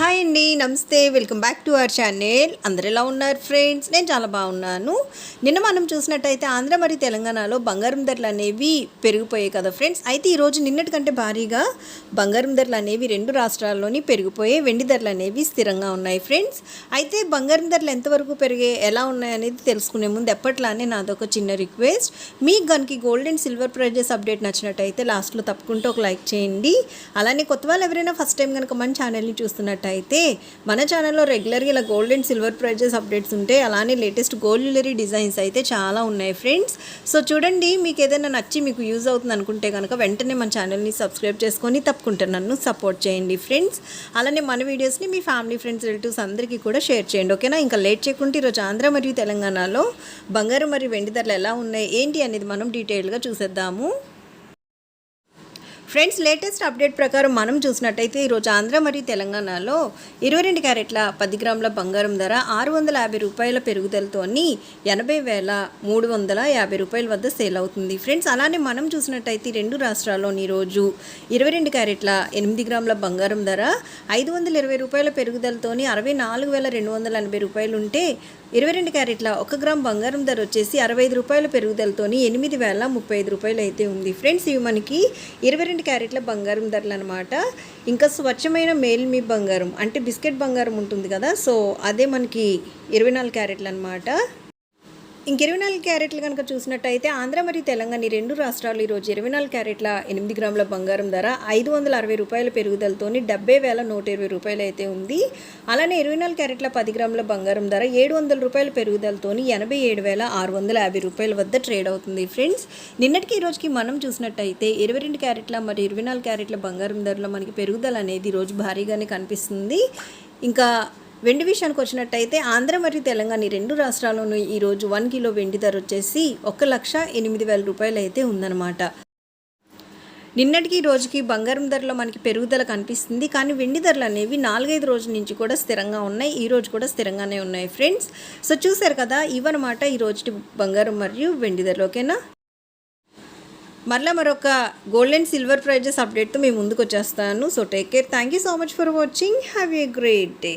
Hi అండి నమస్తే. Welcome back to our channel. అందరు ఎలా ఉన్నారు ఫ్రెండ్స్? నేను చాలా బాగున్నాను. నిన్న మనం చూసినట్టయితే ఆంధ్ర మరియు తెలంగాణలో బంగారం ధరలు అనేవి పెరిగిపోయాయి కదా ఫ్రెండ్స్. అయితే ఈరోజు నిన్నటి కంటే భారీగా బంగారం ధరలు అనేవి రెండు రాష్ట్రాల్లోని పెరిగిపోయాయి వెండి ధరలు అనేవి స్థిరంగా ఉన్నాయి ఫ్రెండ్స్. అయితే బంగారం ధరలు ఎంతవరకు పెరిగే ఎలా ఉన్నాయి అనేది తెలుసుకునే ముందు ఎప్పట్లానే నాదొక చిన్న రిక్వెస్ట్. మీకు కనుక gold and silver prizes update నచ్చినట్టయితే లాస్ట్లో తప్పకుండా ఒక లైక్ చేయండి. అలానే కొత్త వాళ్ళు ఎవరైనా ఫస్ట్ టైం కనుక మన ఛానల్ని అయితే మన ఛానల్లో రెగ్యులర్గా ఇలా gold and silver prizes updates ఉంటాయి అలానే లేటెస్ట్ గోల్డ్ జ్యువెలరీ డిజైన్స్ అయితే చాలా ఉన్నాయి ఫ్రెండ్స్ సో చూడండి మీకు ఏదైనా నచ్చి మీకు యూజ్ అవుతుంది అనుకుంటే కనుక వెంటనే మన ఛానల్ని సబ్స్క్రైబ్ చేసుకొని తప్పకుండా నన్ను సపోర్ట్ చేయండి ఫ్రెండ్స్ అలానే మన వీడియోస్ని మీ ఫ్యామిలీ ఫ్రెండ్స్ రిలేటివ్స్ అందరికీ కూడా షేర్ చేయండి ఓకేనా ఇంకా లేట్ చేయకుండా ఈరోజు ఆంధ్ర మరియు తెలంగాణలో బంగారం మరియు వెండి ధరలు ఎలా ఉన్నాయి ఏంటి అనేది మనం డీటెయిల్గా చూసేద్దాము. ఫ్రెండ్స్ లేటెస్ట్ అప్డేట్ ప్రకారం మనం చూసినట్టయితే ఈరోజు ఆంధ్ర మరియు తెలంగాణలో ఇరవై రెండు క్యారెట్ల పది గ్రాముల బంగారం ధర ఆరు వందల యాభై రూపాయల పెరుగుదలతోని ఎనభై వేల మూడు వందల యాభై రూపాయల వద్ద సేల్ అవుతుంది. ఫ్రెండ్స్ అలానే మనం చూసినట్టయితే రెండు రాష్ట్రాల్లోని ఈరోజు ఇరవై రెండు క్యారెట్ల ఎనిమిది గ్రాముల బంగారం ధర ఐదు వందల ఇరవై రూపాయల పెరుగుదలతోని అరవై నాలుగు వేల రెండు వందల ఎనభై రూపాయలు ఉంటే ఇరవై రెండు క్యారెట్ల ఒక గ్రామ్ బంగారం ధర వచ్చేసి అరవై ఐదు రూపాయల పెరుగుదలతోని ఎనిమిది వేల ముప్పై ఐదు రూపాయలు అయితే ఉంది. ఫ్రెండ్స్ ఇవి మనకి ఇరవై రెండు క్యారెట్ల బంగారం ధరలు అనమాట ఇంకా స్వచ్ఛమైన మేల్మి బంగారం అంటే బిస్కెట్ బంగారం ఉంటుంది కదా సో అదే మనకి ఇరవై నాలుగు క్యారెట్లు అనమాట ఇంక ఇరవై నాలుగు క్యారెట్లు కనుక చూసినట్టయితే ఆంధ్ర మరియు తెలంగాణ ఈ రెండు రాష్ట్రాలు ఈరోజు ఇరవై నాలుగు క్యారెట్ల ఎనిమిది గ్రాముల బంగారం ధర ఐదు వందల అరవై రూపాయల పెరుగుదలతోని డెబ్బై వేల నూట ఇరవై రూపాయలు అయితే ఉంది. అలానే ఇరవై నాలుగు క్యారెట్ల పది గ్రాముల బంగారం ధర ఏడు వందల రూపాయల పెరుగుదలతోని ఎనభై ఏడు వేల ఆరు వందల యాభై రూపాయల వద్ద ట్రేడ్ అవుతుంది ఫ్రెండ్స్ నిన్నటికి ఈ రోజుకి మనం చూసినట్టయితే ఇరవై రెండు క్యారెట్ల మరియు ఇరవై నాలుగు క్యారెట్ల బంగారం ధరలో మనకి పెరుగుదల అనేది ఈరోజు భారీగానే కనిపిస్తుంది. ఇంకా వెండి విషయానికి వచ్చినట్టయితే ఆంధ్ర మరియు తెలంగాణ ఈ రెండు రాష్ట్రాల్లోనూ ఈరోజు వన్ కిలో వెండి ధర వచ్చేసి ఒక లక్ష ఎనిమిది వేల రూపాయలు అయితే ఉందన్నమాట. నిన్నటికి ఈ రోజుకి బంగారం ధరలో మనకి పెరుగుదల కనిపిస్తుంది. కానీ వెండి ధరలు అనేవి నాలుగైదు రోజుల నుంచి కూడా స్థిరంగా ఉన్నాయి. ఈ రోజు కూడా స్థిరంగానే ఉన్నాయి ఫ్రెండ్స్. సో చూసారు కదా ఇవన్నమాట ఈ రోజుకి బంగారం మరియు వెండి ధరలు ఓకేనా? మరలా మరొక గోల్డ్ అండ్ సిల్వర్ ప్రైజెస్ అప్డేట్తో మేము ముందుకు వచ్చేస్తాను. So take care thank you so much for watching have a great day